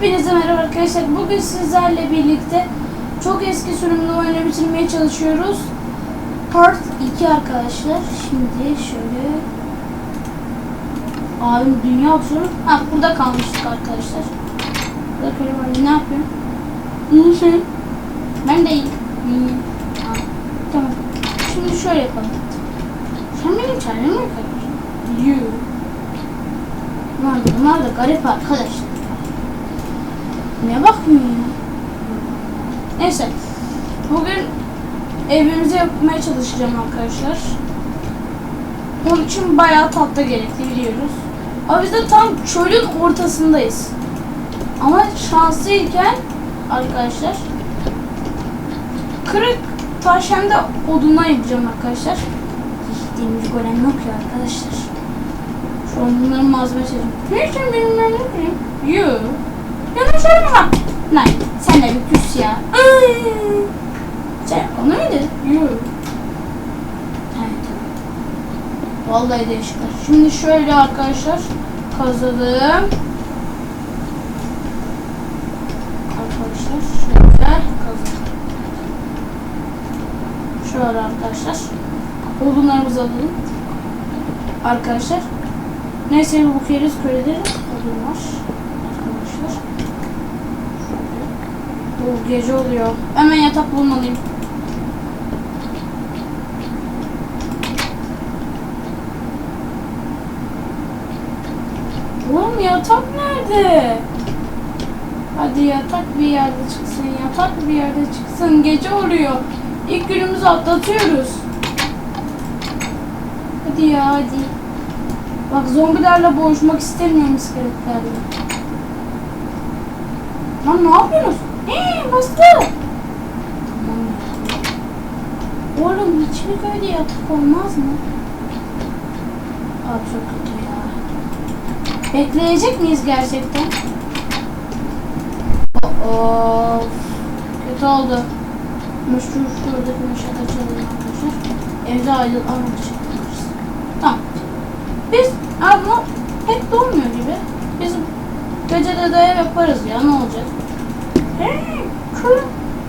Hepinize merhaba arkadaşlar. Bugün sizlerle birlikte çok eski sürümlü oyunu bitirmeye çalışıyoruz. Part 2 arkadaşlar. Şimdi şöyle... Abim dünya okşuru. Ha burada kalmıştık arkadaşlar. Burada köle. Ne yapıyor? İyi Ben de. Ha, tamam. Şimdi şöyle yapalım. Sen benim çaremi mi yıkadın? Yuh. Bunlar da garip arkadaşlar. Ne bakmıyor ya? Neyse. Bugün evimizi yapmaya çalışacağım arkadaşlar. Onun için bayağı tatlı gerekli biliyoruz. Ama biz de tam çölün ortasındayız. Ama şanslıyken arkadaşlar kırık taş hem de odundan yapacağım arkadaşlar. Demir golem yok ya arkadaşlar. Şu an bunların malzemesi. Ne için ben ne bileyim? Yanlış olma. Lan sen de bir küs ya. Ay. Sen onu muydu? Yoo. Evet. Vallahi değişikler. Şimdi şöyle arkadaşlar kazıdım. Arkadaşlar şöyle kazıdım. Şöyle arkadaşlar. Odunlarımızı alalım. Arkadaşlar. Neyse bu keriz köleleri odun var. Arkadaşlar. Bu gece oluyor. Hemen yatak bulmalıyım. Oğlum yatak nerede? Hadi yatak bir yerde çıksın. Yatak bir yerde çıksın. Gece oluyor. İlk günümüzü atlatıyoruz. Hadi ya hadi. Bak zombilerle boğuşmak istemiyorum iskeletlerle. Lan ne yapıyorsunuz? Eee bastı. Oğlum hiçbir köyde yatak olmaz mı? Abi çok kötü ya. Bekleyecek miyiz gerçekten? Of. Kötü oldu. Şu şuradaki meşat açalım arkadaşlar. Evde için yaparız. Tamam. Biz ama pek dolmuyor gibi. Biz gecede de ev yaparız ya ne olacak? Kız,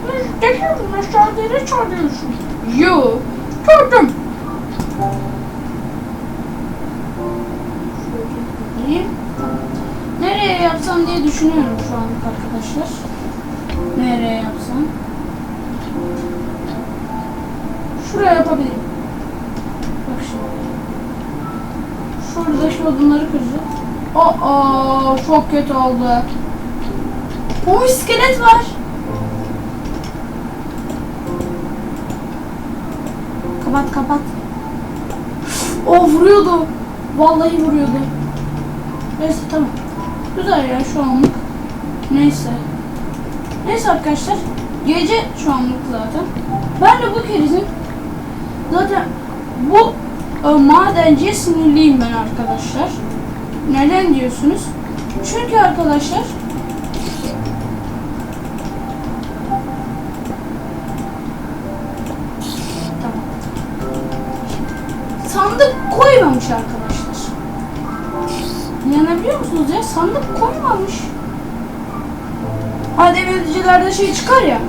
müjdekim meşaleleri çalıyorsun. Yo, gördüm. Nereye yapsam diye düşünüyorum şu anlık arkadaşlar. Nereye yapsam? Şuraya yapabilirim. Bak şimdi. Şuradaki odunları kıracağız. Aa, çok kötü oldu. O iskelet var. Kapat kapat. O vuruyordu. Vallahi vuruyordu. Neyse tamam. Güzel ya şu anlık. Neyse. Neyse arkadaşlar. Gece şu anlık zaten. Ben de bu kerizin zaten bu e, madenciye sinirliyim ben arkadaşlar. Neden diyorsunuz? Çünkü arkadaşlar koymamış arkadaşlar. İnanabiliyor musunuz ya? Sandık koymamış. Hadi demircilerde şey çıkar ya.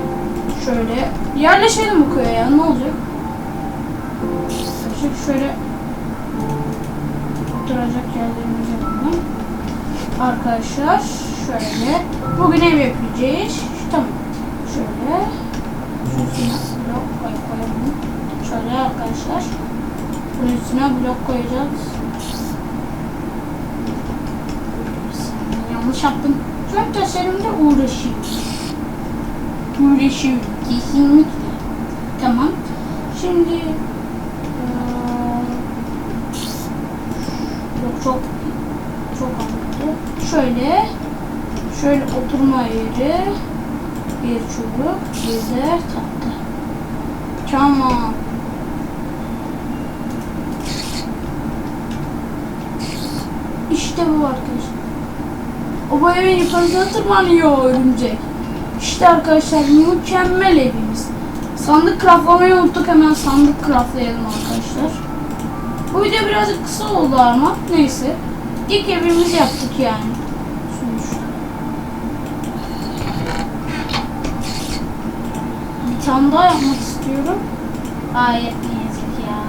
Şöyle yerleşelim bu köye ya ne olacak? Arkadaşlar şöyle oturacak yerlerimizi yapalım. Arkadaşlar şöyle bugün ev yapacağız. Tamam. Şöyle. Şöyle arkadaşlar. Bunun üstüne blok koyacağız. Yanlış yaptım. Çok tasarımda uğraşıyoruz. Uğraşıyoruz. Kesinlikle. Tamam. Şimdi Yok çok çok anladı. Şöyle şöyle oturma yeri bir çubuk bir de tahta. Tamam. İşte bu arkadaşlar. O bayağı yukarıda tırmanıyor örümcek. İşte arkadaşlar mükemmel evimiz. Sandık craftlamayı unuttuk hemen sandık craftlayalım arkadaşlar. Bu video birazcık kısa oldu ama neyse. İlk evimizi yaptık yani. Sonuçta. Bir tane daha yapmak istiyorum. Ay yazık ya.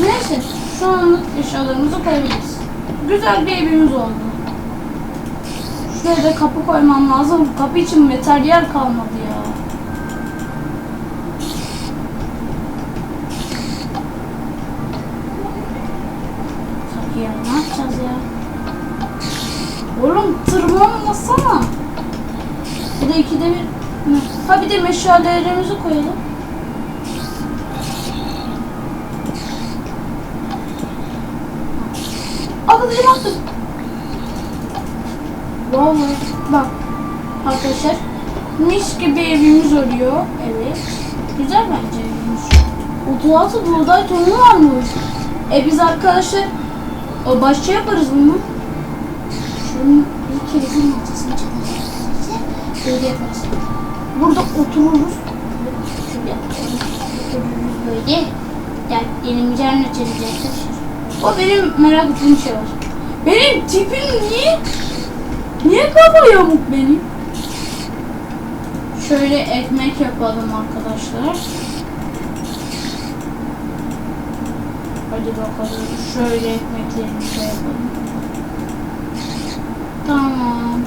Neyse şu anlık eşyalarımızı koyabiliriz. Güzel bir evimiz oldu. Şuraya da kapı koymam lazım. Kapı için materyal kalmadı ya. Ya ne yapacağız ya? Oğlum tırmanmasana. Bir de ikide bir... Ha bir de meşalelerimizi koyalım. Attım. Vallahi bak arkadaşlar mis gibi evimiz oluyor. Evet. Güzel bence evimiz. 36 buğday tohumu varmış. E biz arkadaşlar o başça yaparız bunu. Şunun bir keresinin ortasına çıkarız. Böyle yaparız. Burada otururuz. Şöyle otururuz böyle. Gel elimi canlı çevirecektir. O benim merak ettiğim şey var. Benim tipim niye? Niye kafa yamuk benim? Şöyle ekmek yapalım arkadaşlar. Hadi bakalım. Şöyle ekmeklerimizi yapalım. Tamam.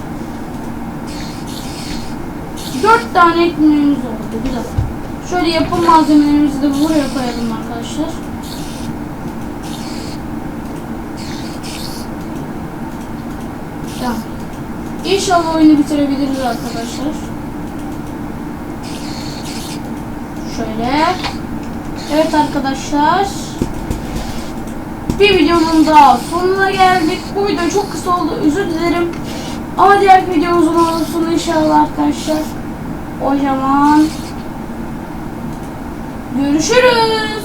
Dört tane ekmeğimiz oldu. Güzel. Şöyle yapım malzemelerimizi de buraya koyalım arkadaşlar. Tamam. İnşallah oyunu bitirebiliriz arkadaşlar. Şöyle. Evet arkadaşlar. Bir videonun daha sonuna geldik. Bu video çok kısa oldu. Özür dilerim. Ama diğer video uzun olsun inşallah arkadaşlar. O zaman görüşürüz.